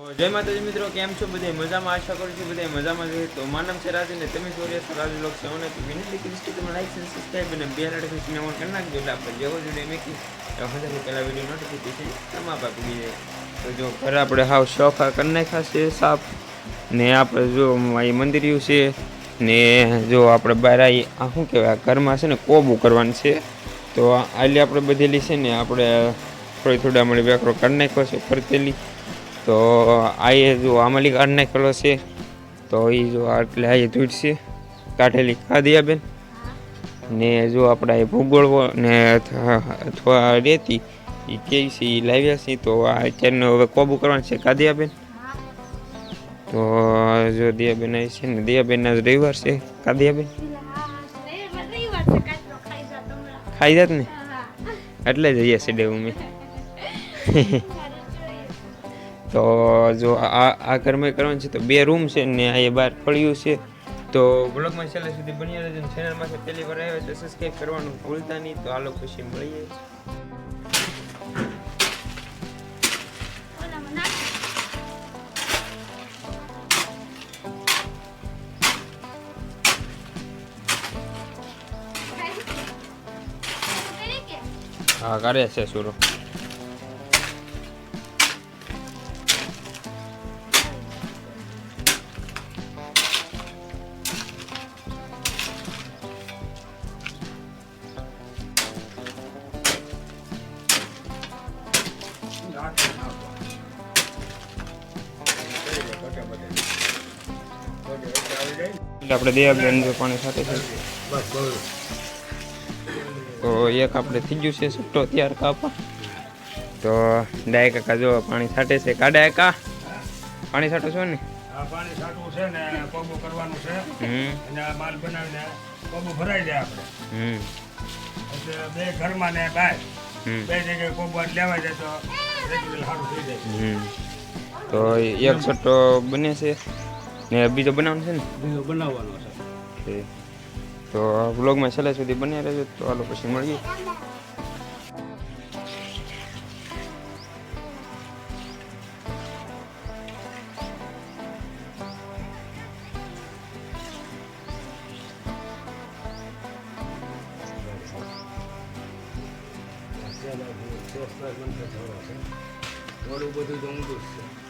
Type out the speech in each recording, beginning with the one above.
જય માતાજી મિત્રો, કેમ છો? બધે મજામાં? આશા કરું છું બધે મજામાં છે તો મારું નામ છે રાજુ ને તમે સૂર્ય રાજુ લોક છે અને વિનંતી કરીશ કે તમે લાઈક અને સબસ્ક્રાઈબ અને બે નોટિફિકેશન ઓન કરી નાખજો. એટલે આપણે જેવો વીડિયો મેકી હજાર પહેલાં વીડિયો નોટિફિકેશન તમારા પાસે જાય તો જો ઘરે આપણે હાવ શોખા કરી નાખ્યા છે, સાફ. ને આપણે જો અહીં મંદિર્યું છે, ને જો આપણે બહાર આવી આ શું કહેવાય ઘરમાં છે ને કોબું કરવાનું છે. તો આલી આપણે બધેલી છે ને આપણે થોડી થોડા મળી વેકરો કરી નાખ્યો છે, ફરતેલી. તો આ એ જો આમલી કાઢ નાખેલો છે તો એ જો એટલે આ તૂટશે કાઢેલી ખાધી બેન. ને જો આપણે એ ભૂગોળવો ને અથવા રેતી એ કે છે એ લાવ્યા છે તો આ અત્યારનો હવે કોબુ કરવાનું છે આપેન તો જો દિયાબેન આવી છે ને દિયાબેનના જ રવિવાર છે કાઢી બેન. ખાઈ જાત ને? એટલે જઈએ છીએ ડેવું મેં તો જો આ આ ઘરમાં કરવાનું છે તો બે રૂમ છે ને એ બહાર પડ્યું છે. તો બ્લોગમાં છેલ્લે સુધી બન્યા રહેજો ચેનલમાં પહેલી વાર આવ્યા તો સબસ્ક્રાઈબ કરવાનું ભૂલતા નહીં. તો આ લોકો પછી મળીએ. હા, કરે છે આપણે દેવાબેન જો પાણી સાથે છે. તો એક આપણે થઈ ગયું છે છૂટો ત્યાર કાપા તો ડાય કાકા જો પાણી છાંટે છે. કાઢે કા? પાણી છાંટો છો ને? પાણી છાંટવું છે ને પગો કરવાનું છે. અને આ માલ બનાવીને પગો ભરાઈ જાય આપણે. એટલે બે ઘરમાં ને બહાર બે જગ્યાએ પગું લેવાઈ જાય તો તો એક છટ્ટો બને છે. ને બીજો બનાવવાનો છે ને? બીજો બનાવવાનો છે. તો વ્લોગમાં છેલ્લે સુધી બન્યા રહેજો. તો હાલો પછી મળીએ. થોડું બધું જમતું જ છે.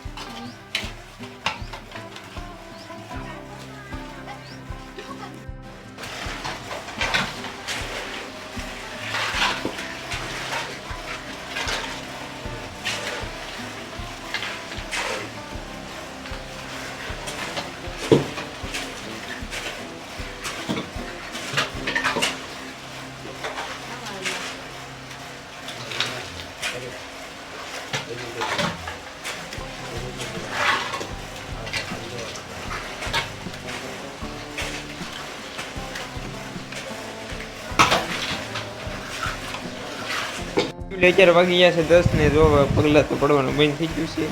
અત્યારે વાગી ગયા છે દસ ને જો પગલાં તો પડવાનું બંધ થઈ ગયું છે.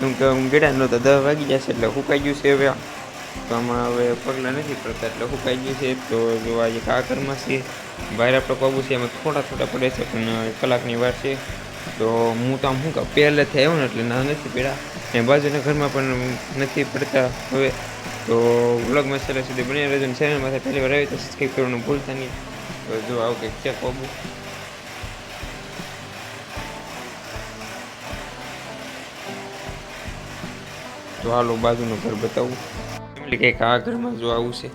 કેમ કે હું ગેડા નહોતો દસ વાગી ગયા છે એટલે સુકાઈ ગયું છે હવે. તો આમાં હવે પગલાં નથી પડતા એટલે સુકાઈ ગયું છે. તો જો આજે કાકરમાં છે બહાર આપણે પગું છે, એમાં થોડા થોડા પડે છે, પણ કલાકની વાર છે. તો હું તો આમ શું કહું પહેલેથી આવ્યો ને એટલે ના નથી પીડા ને બાજુના ઘરમાં પણ નથી પડતા હવે. તો વ્લોગમાં મસાલા સુધી બની રહેજો ને ચેનલમાંથી પહેલી વાર આવી તો સબસ્ક્રાઈબ કરવાનું ભૂલતા નહીં. તો જો આવું કંઈક છે પગું તો હાલો બાજુનું ઘર બતાવું. એટલે કંઈક આ ઘરમાં જો આવું છે.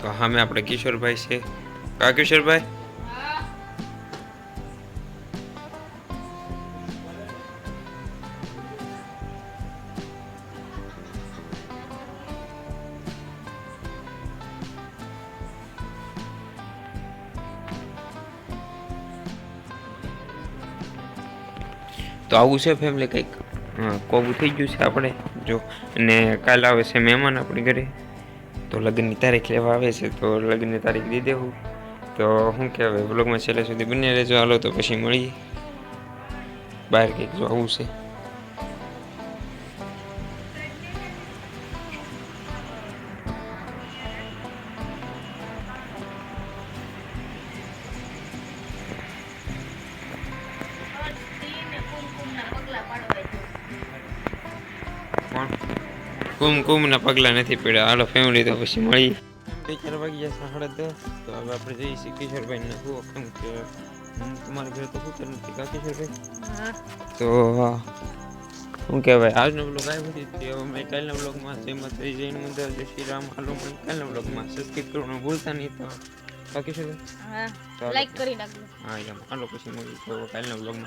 તો સામે આપણે કિશોરભાઈ છે. કા કિશોરભાઈ? તો આવું છે ફેમિલી કંઈક? કોબું થઈ ગયું છે આપણે? જો, અને કાલે આવે છે મહેમાન આપણી ઘરે. તો લગ્નની તારીખ લેવા આવે છે, તો લગ્નની તારીખ દઈ દેવું. તો શું કહેવાય બ્લોગમાં છેલ્લે સુધી બંને રહેજો. હાલો તો પછી મળીએ. બહાર કંઈક જો આવું છે. કુમકુમના પગલાં નથી પડ્યા. હાલો ફેમિલી તો પછી મળી બે ચાર વાગ્યા છે સાડા દસ. તો હવે આપણે જઈશું કિશોરભાઈને શું કેમ કે હું તમારા ઘરે તો શું નથી કા કિશોરભાઈ? તો શું કહેવાય આજનો બ્લોગ આવ્યો હતી તે અમે મેં કાલના બ્લોગમાં શ્રીમદ થઈ જૈન મંદિર જય શ્રી રામ હાલો મને કાલના બ્લોગમાં સબસ્ક્રાઈબ કરવાનું ભૂલતા નહીં તો કા કિશોરભાઈ? હા. ચાલો. લાઈક કરી નાખજો. હા એમ. હાલો પછી મળી તો કાલના બ્લોગમાં